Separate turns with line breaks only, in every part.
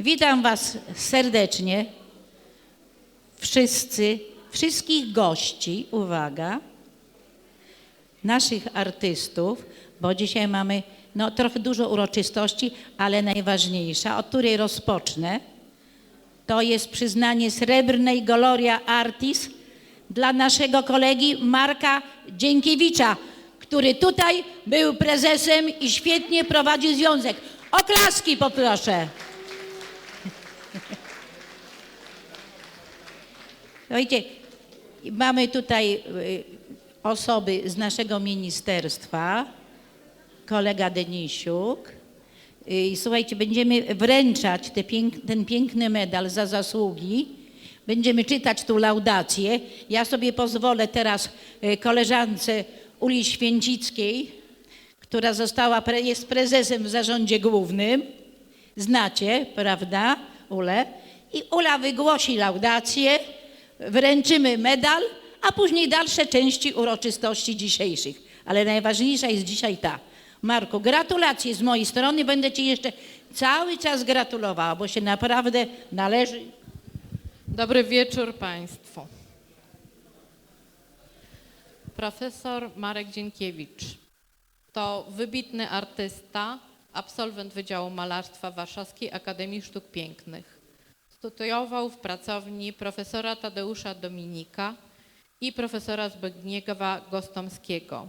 Witam Was serdecznie, wszyscy, wszystkich gości, uwaga, naszych artystów, bo dzisiaj mamy no, trochę dużo uroczystości, ale najważniejsza, od której rozpocznę, to jest przyznanie srebrnej Gloria Artis dla naszego kolegi Marka Dziękiewicza, który tutaj był prezesem i świetnie prowadził związek. Oklaski poproszę. Słuchajcie, mamy tutaj y, osoby z naszego ministerstwa, kolega Denisiuk. Y, I słuchajcie, będziemy wręczać te pięk, ten piękny medal za zasługi. Będziemy czytać tu laudację. Ja sobie pozwolę teraz y, koleżance Uli Święcickiej, która została, jest prezesem w zarządzie głównym. Znacie, prawda, Ule? I Ula wygłosi laudację, wręczymy medal, a później dalsze części uroczystości dzisiejszych. Ale najważniejsza jest dzisiaj ta. Marku, gratulacje z mojej strony. Będę Ci jeszcze cały czas gratulowała, bo się naprawdę należy.
Dobry wieczór Państwu. Profesor Marek Dziękiewicz to wybitny artysta, absolwent Wydziału Malarstwa Warszawskiej Akademii Sztuk Pięknych. Studiował w pracowni profesora Tadeusza Dominika i profesora Zbigniewa Gostomskiego.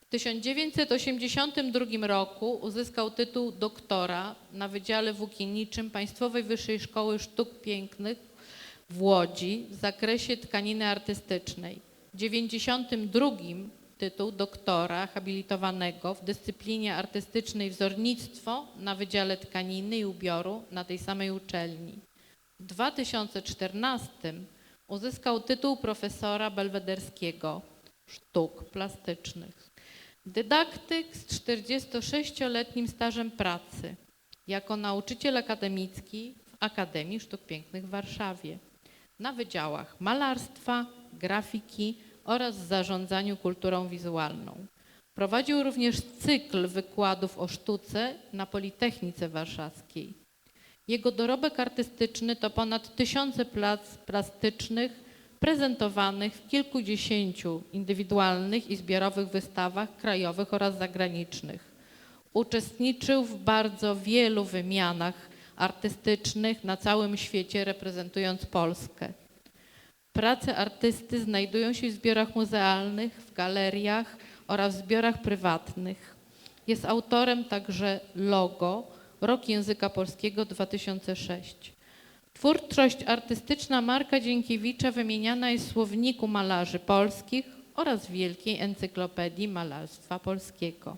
W 1982 roku uzyskał tytuł doktora na Wydziale Włókienniczym Państwowej Wyższej Szkoły Sztuk Pięknych w Łodzi w zakresie tkaniny artystycznej. W 92 tytuł doktora habilitowanego w dyscyplinie artystycznej wzornictwo na Wydziale Tkaniny i Ubioru na tej samej uczelni. W 2014 uzyskał tytuł profesora belwederskiego sztuk plastycznych. Dydaktyk z 46-letnim stażem pracy jako nauczyciel akademicki w Akademii Sztuk Pięknych w Warszawie na wydziałach malarstwa, grafiki oraz zarządzaniu kulturą wizualną. Prowadził również cykl wykładów o sztuce na Politechnice Warszawskiej. Jego dorobek artystyczny to ponad tysiące plac plastycznych prezentowanych w kilkudziesięciu indywidualnych i zbiorowych wystawach krajowych oraz zagranicznych. Uczestniczył w bardzo wielu wymianach artystycznych na całym świecie, reprezentując Polskę. Prace artysty znajdują się w zbiorach muzealnych, w galeriach oraz w zbiorach prywatnych. Jest autorem także logo Rok Języka Polskiego 2006. Twórczość artystyczna Marka Dziękiewicza wymieniana jest w Słowniku Malarzy Polskich oraz Wielkiej Encyklopedii Malarstwa Polskiego.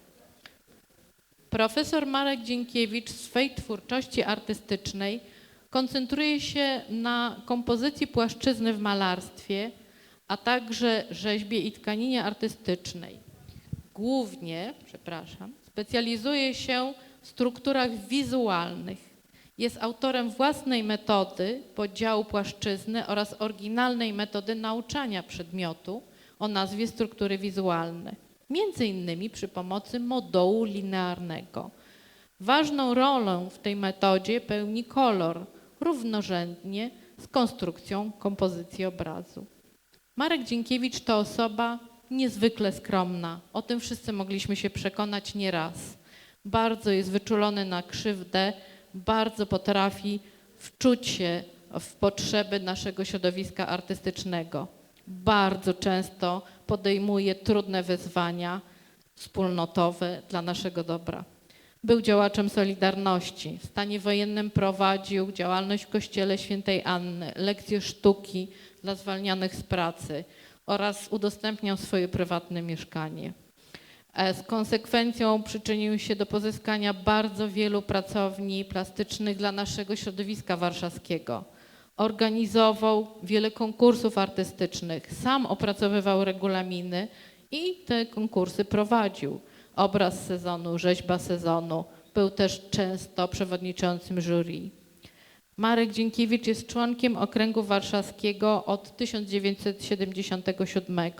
Profesor Marek Dziękiewicz w swej twórczości artystycznej koncentruje się na kompozycji płaszczyzny w malarstwie, a także rzeźbie i tkaninie artystycznej. Głównie, przepraszam, specjalizuje się strukturach wizualnych. Jest autorem własnej metody podziału płaszczyzny oraz oryginalnej metody nauczania przedmiotu o nazwie struktury wizualne, między innymi przy pomocy modułu linearnego. Ważną rolę w tej metodzie pełni kolor, równorzędnie z konstrukcją kompozycji obrazu. Marek Dziękiewicz to osoba niezwykle skromna. O tym wszyscy mogliśmy się przekonać nieraz. Bardzo jest wyczulony na krzywdę, bardzo potrafi wczuć się w potrzeby naszego środowiska artystycznego. Bardzo często podejmuje trudne wyzwania wspólnotowe dla naszego dobra. Był działaczem Solidarności. W stanie wojennym prowadził działalność w Kościele Świętej Anny, lekcje sztuki dla zwalnianych z pracy oraz udostępniał swoje prywatne mieszkanie. E, Z konsekwencją przyczynił się do pozyskania bardzo wielu pracowni plastycznych dla naszego środowiska warszawskiego. Organizował wiele konkursów artystycznych, sam opracowywał regulaminy i te konkursy prowadził. Obraz sezonu, rzeźba sezonu. Był też często przewodniczącym jury. Marek Dziękiewicz jest członkiem Okręgu Warszawskiego od 1977.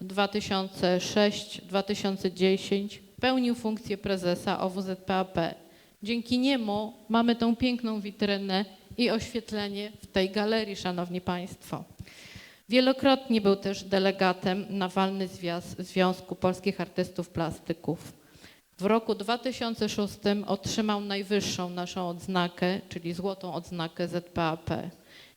W 2006-2010 pełnił funkcję prezesa OWZPAP. Dzięki niemu mamy tą piękną witrynę i oświetlenie w tej galerii, Szanowni Państwo. Wielokrotnie był też delegatem na walny Związku Polskich Artystów Plastyków. W roku 2006 otrzymał najwyższą naszą odznakę, czyli złotą odznakę ZPAP.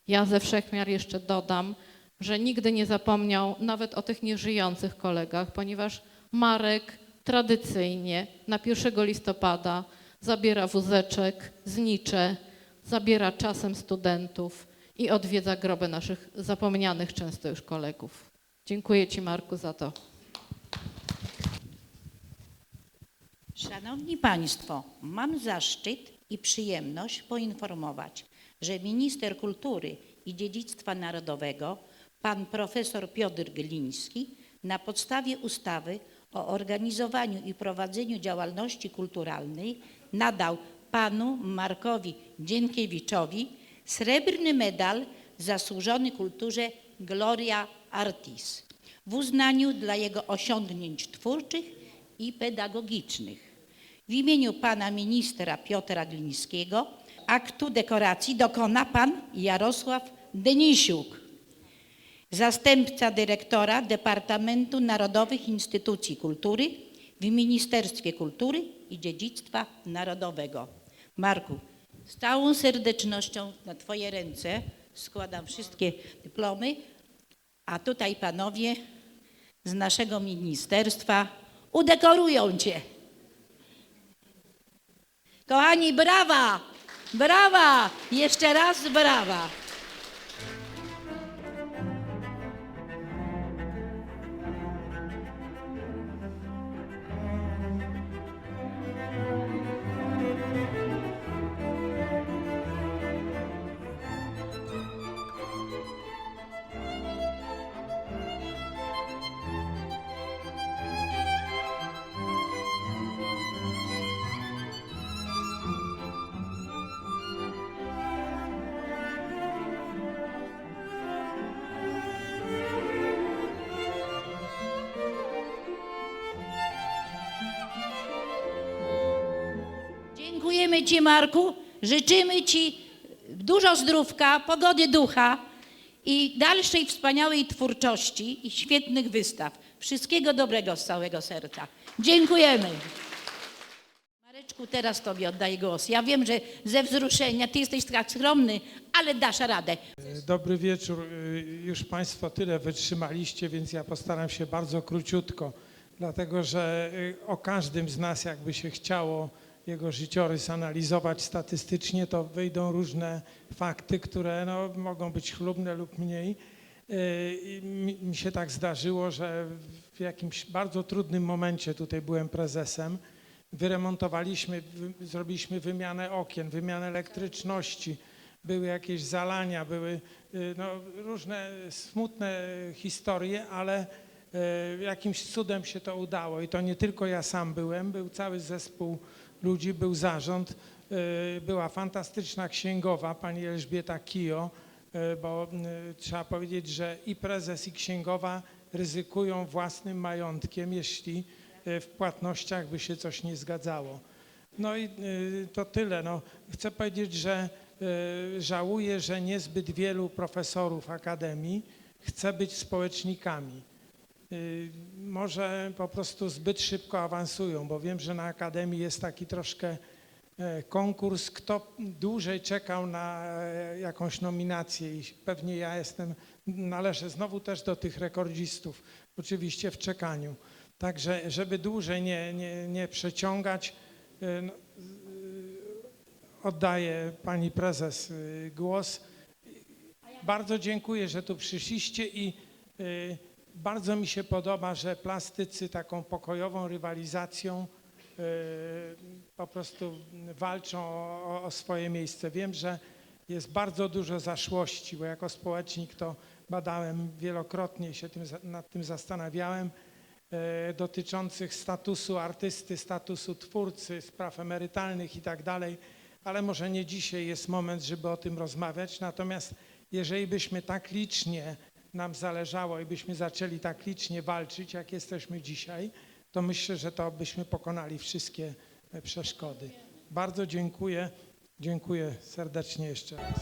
Ja ze wszechmiar jeszcze dodam, że nigdy nie zapomniał nawet o tych nieżyjących kolegach, ponieważ Marek tradycyjnie na 1 listopada zabiera wózeczek, znicze, zabiera czasem studentów i odwiedza groby naszych zapomnianych często już kolegów. Dziękuję Ci Marku za to.
Szanowni Państwo, mam zaszczyt i przyjemność poinformować, że minister kultury i dziedzictwa narodowego, pan profesor Piotr Gliński, na podstawie ustawy o organizowaniu i prowadzeniu działalności kulturalnej nadał panu Markowi Dzienkiewiczowi srebrny medal zasłużony kulturze Gloria Artis w uznaniu dla jego osiągnięć twórczych i pedagogicznych. W imieniu pana ministra Piotra Glińskiego aktu dekoracji dokona pan Jarosław Denisiuk, zastępca dyrektora Departamentu Narodowych Instytucji Kultury w Ministerstwie Kultury i Dziedzictwa Narodowego. Marku, z całą serdecznością na Twoje ręce składam wszystkie dyplomy, a tutaj panowie z naszego ministerstwa udekorują Cię. Kochani, brawa! Brawa! Jeszcze raz brawa! Dziękujemy Ci, Marku. Życzymy Ci dużo zdrówka, pogody ducha i dalszej wspaniałej twórczości i świetnych wystaw. Wszystkiego dobrego z całego serca. Dziękujemy. Mareczku, teraz Tobie oddaję głos. Ja wiem, że ze wzruszenia Ty jesteś tak skromny, ale dasz radę.
Dobry wieczór. Już Państwo tyle wytrzymaliście, więc ja postaram się bardzo króciutko, dlatego że o każdym z nas, jakby się chciało jego życiorys analizować statystycznie, to wyjdą różne fakty, które no, mogą być chlubne lub mniej. Y, Mi się tak zdarzyło, że w jakimś bardzo trudnym momencie tutaj byłem prezesem. Wyremontowaliśmy, wy- zrobiliśmy wymianę okien, wymianę elektryczności, były jakieś zalania, były y, no, różne smutne historie, ale y, jakimś cudem się to udało. I to nie tylko ja sam byłem, był cały zespół ludzi, był zarząd, y, była fantastyczna księgowa, pani Elżbieta Kijo, y, bo y, trzeba powiedzieć, że i prezes, i księgowa ryzykują własnym majątkiem, jeśli w płatnościach by się coś nie zgadzało. No i to tyle. No, chcę powiedzieć, że żałuję, że niezbyt wielu profesorów akademii chce być społecznikami. Y, Może po prostu zbyt szybko awansują, bo wiem, że na akademii jest taki troszkę e, konkurs, kto dłużej czekał na e, jakąś nominację i pewnie ja jestem, należę znowu też do tych rekordzistów, oczywiście w czekaniu. Także, żeby dłużej nie, nie, nie przeciągać, y, no, oddaję pani prezes głos. Bardzo dziękuję, że tu przyszliście i bardzo mi się podoba, że plastycy taką pokojową rywalizacją y, po prostu walczą o, o swoje miejsce. Wiem, że jest bardzo dużo zaszłości, bo jako społecznik to badałem wielokrotnie się tym, nad tym zastanawiałem e, dotyczących statusu artysty, statusu twórcy, spraw emerytalnych i tak dalej, ale może nie dzisiaj jest moment, żeby o tym rozmawiać. Natomiast jeżeli byśmy tak licznie nam zależało i byśmy zaczęli tak licznie walczyć, jak jesteśmy dzisiaj, to myślę, że to byśmy pokonali wszystkie e, przeszkody. Bardzo dziękuję. Dziękuję serdecznie jeszcze raz.